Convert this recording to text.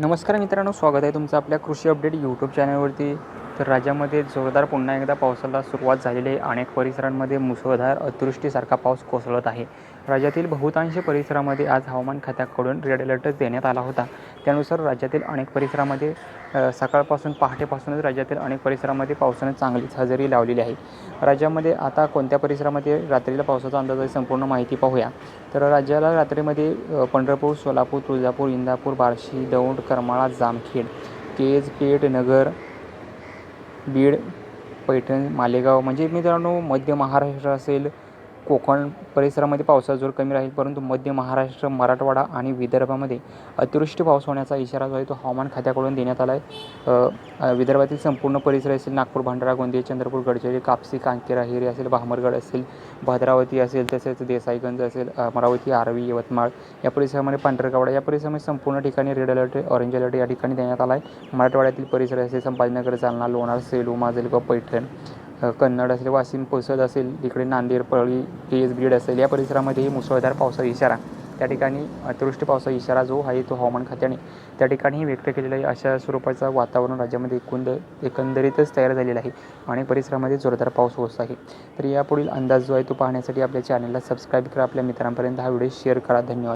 नमस्कार मित्रांनो स्वागत आहे तुमचं आपल्या कृषी अपडेट यूट्यूब चॅनलवरती तर राज्यामध्ये जोरदार पुन्हा एकदा पावसाला सुरुवात झालेली आहे. अनेक परिसरांमध्ये मुसळधार अतिवृष्टीसारखा पाऊस कोसळत आहे. राज्यातील बहुतांश परिसरामध्ये आज हवामान खात्याकडून रेड अलर्ट देण्यात आला होता. त्यानुसार राज्यातील अनेक परिसरामध्ये सकाळपासून पहाटेपासूनच राज्यातील अनेक परिसरामध्ये पावसानं चांगलीच हजेरी लावलेली आहे. राज्यामध्ये आता कोणत्या परिसरामध्ये रात्रीला पावसाचा अंदाज आहे संपूर्ण माहिती पाहूया. तर राज्याला रात्रीमध्ये पंढरपूर सोलापूर तुळजापूर इंदापूर बार्शी दौंड करमाळा जामखेड केज पेठ नगर बीड पैठण मालेगाव म्हणजे मित्रांनो मध्य महाराष्ट्र असेल कोकण परिसरामध्ये पावसाचा जोर कमी राहील परंतु मध्य महाराष्ट्र मराठवाडा आणि विदर्भामध्ये अतिवृष्टी पाऊस होण्याचा इशारा जो आहे तो हवामान खात्याकडून देण्यात आला आहे विदर्भातील संपूर्ण परिसर असेल नागपूर भंडारा गोंदिया चंद्रपूर गडचिरोली कापसी कांकेरा हिरी असेल भामरगड असेल भद्रावती असेल तसेच देसाईगंज असेल अमरावती आर्वी यवतमाळ या परिसरामध्ये पांढरकवडा या परिसरामध्ये संपूर्ण ठिकाणी रेड अलर्ट ऑरेंज अलर्ट या ठिकाणी देण्यात आला आहे मराठवाड्यातील परिसर असेल संभाजीनगर जालना लोणार सेलू माजलगाव पैठण कन्नड असेल वाशिम कोसद असेल इकडे नांदेड परळी केस बीड असेल या परिसरामध्येही मुसळधार पावसाचा इशारा त्या ठिकाणी अतिवृष्टी पावसाचा इशारा जो आहे तो हवामान खात्याने त्या ठिकाणीही व्यक्त केलेला आहे. अशा स्वरूपाचा वातावरण राज्यामध्ये एकूण एकंदरीतच तयार झालेलं आहे आणि परिसरामध्ये जोरदार पाऊस होत आहे. तर यापुढील अंदाज जो आहे तो पाहण्यासाठी आपल्या चॅनलला सबस्क्राईब करा. आपल्या मित्रांपर्यंत हा व्हिडिओ शेअर करा. धन्यवाद.